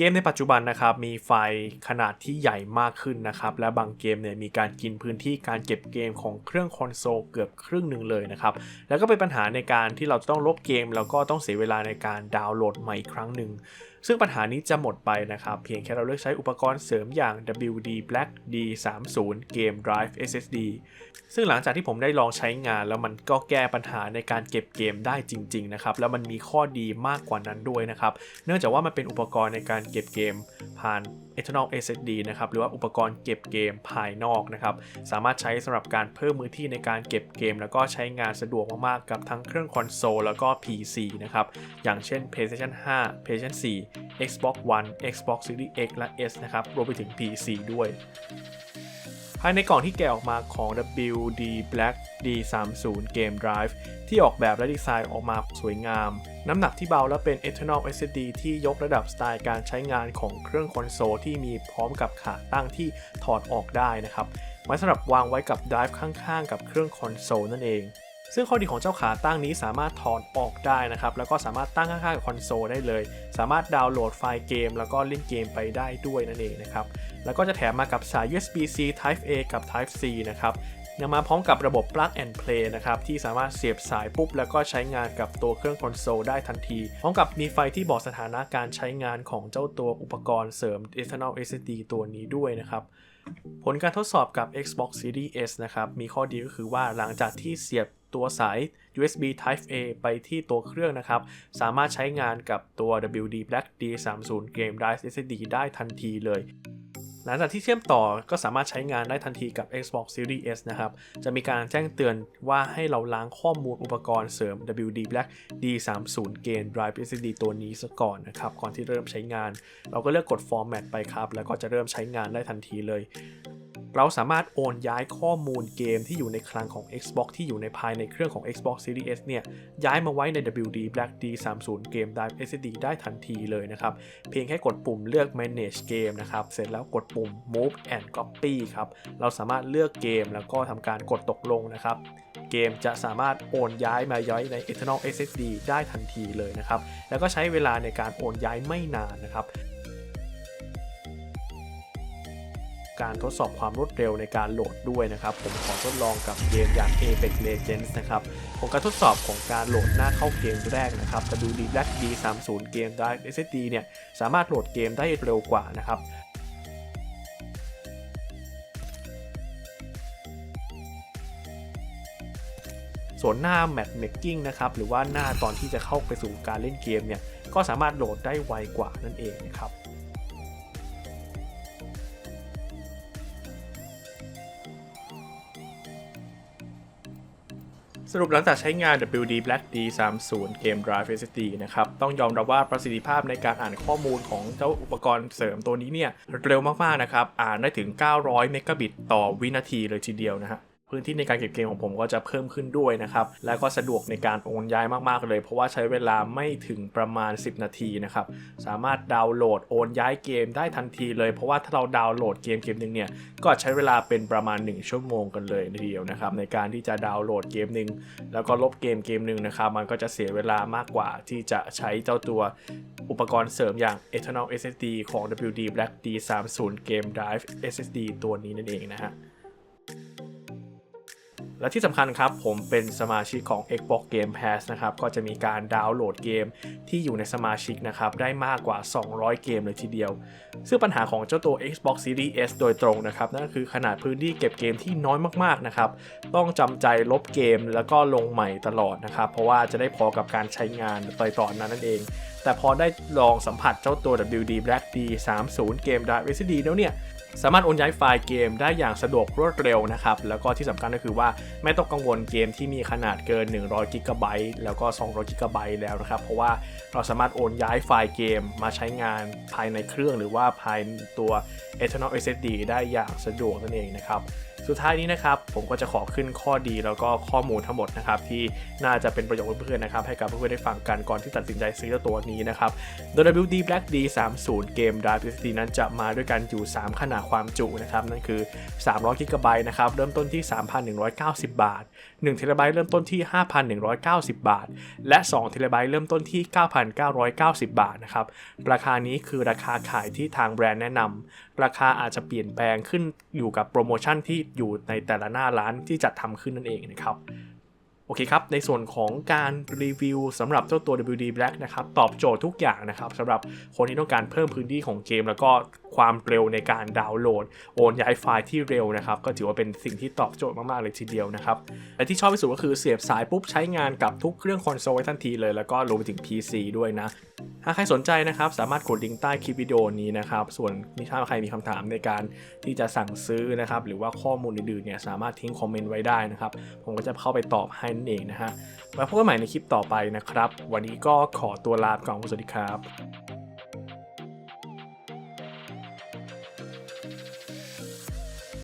เกมในปัจจุบันนะครับมีไฟล์ขนาดที่ใหญ่มากขึ้นนะครับและบางเกมเนี่ยมีการกินพื้นที่การเก็บเกมของเครื่องคอนโซลเกือบครึ่งหนึ่งเลยนะครับแล้วก็เป็นปัญหาในการที่เราจะต้องลบเกม แล้วก็ต้องเสียเวลาในการดาวน์โหลดใหม่อีกครั้งหนึ่ง ซึ่งปัญหานี้จะหมดไปนะครับ เพียงแค่เราเลือกใช้อุปกรณ์เสริมอย่าง WD Black D30 Game Drive SSD ซึ่งหลังจากที่ผมได้ลองใช้งาน แล้วมันก็แก้ปัญหาในการเก็บเกมได้จริงๆนะครับ แล้วมันมีข้อดีมากกว่านั้นด้วยนะครับ เนื่องจากว่ามันเป็นอุปกรณ์ในการเก็บเกมผ่าน Eternal SSD นะครับหรือว่าอุปกรณ์เก็บเกมภายนอกนะครับสามารถใช้สำหรับการเพิ่มพื้นที่ในการเก็บเกม แล้วก็ใช้งานสะดวกมากๆ กับทั้งเครื่องคอนโซลแล้วก็ PC นะครับอย่างเช่น PlayStation 5 PlayStation 4 Xbox One Xbox Series X และ S นะครับรวมไปถึง PC ด้วยภายในกล่องที่แกะออกมาของ WD Black D30 Game Drive ที่ออกแบบและดีไซน์ออกมาสวยงาม น้ำหนักที่เบาและเป็น Eternal SSD ที่ยกระดับสไตล์การใช้งานของเครื่องคอนโซลที่มีพร้อมกับขาตั้งที่ถอดออกได้นะครับไว้สำหรับวางไว้กับไดรฟ์ข้างๆ กับเครื่องคอนโซลนั่นเอง ซึ่งข้อดีของเจ้าขาตั้งนี้สามารถถอดออกได้นะครับ แล้วก็สามารถตั้งข้างๆกับคอนโซลได้เลย สามารถดาวน์โหลดไฟล์เกม แล้วก็เล่นเกมไปได้ด้วยนั่นเองนะครับ แล้วก็จะแถมมากับสาย USB-C Type A กับ Type C นะครับ ยังมาพร้อมกับระบบ plug and play นะครับที่สามารถเสียบสายปุ๊บ แล้วก็ใช้งานกับตัวเครื่องคอนโซลได้ทันที พร้อมกับมีไฟที่บอกสถานะการใช้งานของเจ้าตัวอุปกรณ์เสริม Eternal SSD ตัวนี้ด้วยนะครับผลการทดสอบกับ Xbox Series S นะครับ มีข้อดีก็คือว่าหลังจากที่เสียบตัวสาย USB Type A ไปที่ตัวเครื่องนะครับ สามารถใช้งานกับตัว WD Black D30 Game Drive SSD ได้ทันทีเลย หลังจากที่เชื่อมต่อก็สามารถใช้งานได้ทันทีกับ Xbox Series S นะครับ จะมีการแจ้งเตือนว่าให้เราล้างข้อมูลอุปกรณ์เสริม WD Black D30 Game Drive SSD ตัวนี้ซะก่อนนะครับ ก่อนที่เริ่มใช้งาน เราก็เลือกกด Format ไปครับ แล้วก็จะเริ่มใช้งานได้ทันทีเลย เราสามารถโอนย้ายข้อมูลเกมที่อยู่ในคลังของ Xbox ที่อยู่ในภายในเครื่องของ Xbox Series S เนี่ย ย้ายมาไว้ใน WD Black D30 Game Drive SSD ได้ทันทีเลยนะครับ เพียงแค่กดปุ่มเลือก Manage Game นะครับ เสร็จแล้วกดปุ่ม Move and Copy ครับ เราสามารถเลือกเกมแล้วก็ทำการกดตกลงนะครับ เกมจะสามารถโอนย้ายมาย้ายใน Eternal SSD ได้ทันทีเลยนะครับ แล้วก็ใช้เวลาในการโอนย้ายไม่นานนะครับ การทดสอบความรวดเร็วในการโหลดด้วยนะครับ ผมขอทดลองกับเกมอย่าง Apex Legends นะครับผลการทดสอบของการโหลดหน้าเข้าเกมแรกนะครับ WD Black D30 เกม Drive SSD เนี่ยสามารถโหลดเกมได้เร็วกว่านะครับส่วนหน้า Match Making นะครับหรือว่าหน้าตอนที่จะเข้าไปสู่การเล่นเกมเนี่ยก็สามารถโหลดได้ไวกว่านั่นเองนะครับ สรุปหลังจากใช้งาน WD Black D30 Game Drive SSD นะครับ ต้องยอมรับว่าประสิทธิภาพในการอ่านข้อมูลของเจ้าอุปกรณ์เสริมตัวนี้เนี่ย เร็วมากๆนะครับ อ่านได้ถึง 900 เมกะบิตต่อวินาทีเลยทีเดียวนะฮะ พื้นที่ในการเก็บเกมของผมก็จะเพิ่มขึ้นด้วยนะครับ แล้วก็สะดวกในการโอนย้ายมากๆเลย เพราะว่าใช้เวลาไม่ถึงประมาณ 10 นาทีนะครับ สามารถดาวน์โหลดโอนย้ายเกมได้ทันทีเลย เพราะว่าถ้าเราดาวน์โหลดเกมเกมหนึ่งเนี่ย ก็ใช้เวลาเป็นประมาณ 1 ชั่วโมงกันเลยทีเดียวนะครับ ในการที่จะดาวน์โหลดเกมหนึ่งแล้วก็ลบเกมเกมหนึ่งนะครับ มันก็จะเสียเวลามากกว่าที่จะใช้เจ้าตัวอุปกรณ์เสริมอย่าง Eternal SSD ของ WD Black D30 Game Drive SSD ตัวนี้นั่นเองนะฮะ และที่สำคัญครับผมเป็นสมาชิกของ Xbox Game Pass นะครับก็จะมีการดาวน์โหลดเกมที่อยู่ในสมาชิกนะครับได้มากกว่า 200 เกมเลยทีเดียว ซึ่งปัญหาของเจ้าตัว Xbox Series S โดยตรงนะครับนั่นก็คือขนาดพื้นที่เก็บเกมที่น้อยมากๆนะครับต้องจำใจลบเกมแล้วก็ลงใหม่ตลอดนะครับเพราะว่าจะได้พอกับการใช้งานไปต่อนนั้นนั่นเอง แต่พอได้ลองสัมผัสเจ้าตัว WD Black D30 Game Drive SSD แล้วเนี่ย สามารถโอนย้ายไฟล์เกมได้อย่างสะดวกรวดเร็วนะครับ แล้วก็ที่สำคัญก็คือว่าไม่ต้องกังวลเกมที่มีขนาดเกิน 100 g b แล้วก็ 200 g b แล้วนะครับ เพราะว่าเราสามารถโอนย้ายไฟล์เกมมาใช้งานภายในเครื่องหรือว่าภายในตัว Eternal SSD ได้อย่างสะดวกนั่นเองนะครับ สุดท้ายนี้นะครับ ผมก็จะขอขึ้นข้อดีแล้วก็ข้อมูลทั้งหมดนะครับที่น่าจะเป็นประโยชน์เพื่อนๆนะครับให้กับเพื่อนๆได้ฟังกันก่อนที่ตัดสินใจซื้อตัวนี้นะครับโดย WD Black D30 เกม Drive SSD นั้นจะมาด้วยกันอยู่ 3 ขนาดความจุนะครับนั่นคือ 300 g b นะครับเริ่มต้นที่ 3,190 บาท1 t b เริ่มต้นที่ 5,190 บาท และ2 t b เริ่มต้นที่ 9,990 บาทนะครับราคานี้คือราคาขายที่ทางแบรนด์แนะนำราคาอาจจะเปลี่ยนแปลงขึ้นอยู่กับโปรโมชั่นที่อยู่ในแต่ละหน้าร้านที่จัดทำขึ้นนั่นเองนะครับโอเคครับ ในส่วนของการรีวิวสำหรับเจ้าตัว WD Black นะครับ ตอบโจทย์ทุกอย่างนะครับสำหรับคนที่ต้องการเพิ่มพื้นที่ของเกม แล้วก็ ความเร็วในการดาวน์โหลด โอนย้ายไฟล์ที่เร็วนะครับ ก็ถือว่าเป็นสิ่งที่ตอบโจทย์มากๆเลยทีเดียวนะครับและที่ชอบที่สุดก็คือเสียบสายปุ๊บใช้งานกับทุกเครื่องคอนโซลไว้ทันทีเลย แล้วก็รวมไปถึง PC ด้วยนะ ถ้าใครสนใจนะครับสามารถกดลิงก์ใต้คลิปวิดีโอนี้นะครับ ส่วนถ้าใครมีคำถามในการที่จะสั่งซื้อนะครับหรือว่าข้อมูลอื่นๆเนี่ยสามารถทิ้งคอมเมนต์ไว้ได้นะครับผมก็จะเข้าไปตอบให้นั่นเองนะฮะไว้พบกันใหม่ในคลิปต่อไปนะครับ วันนี้ก็ขอตัวลาไปก่อนสวัสดีครับ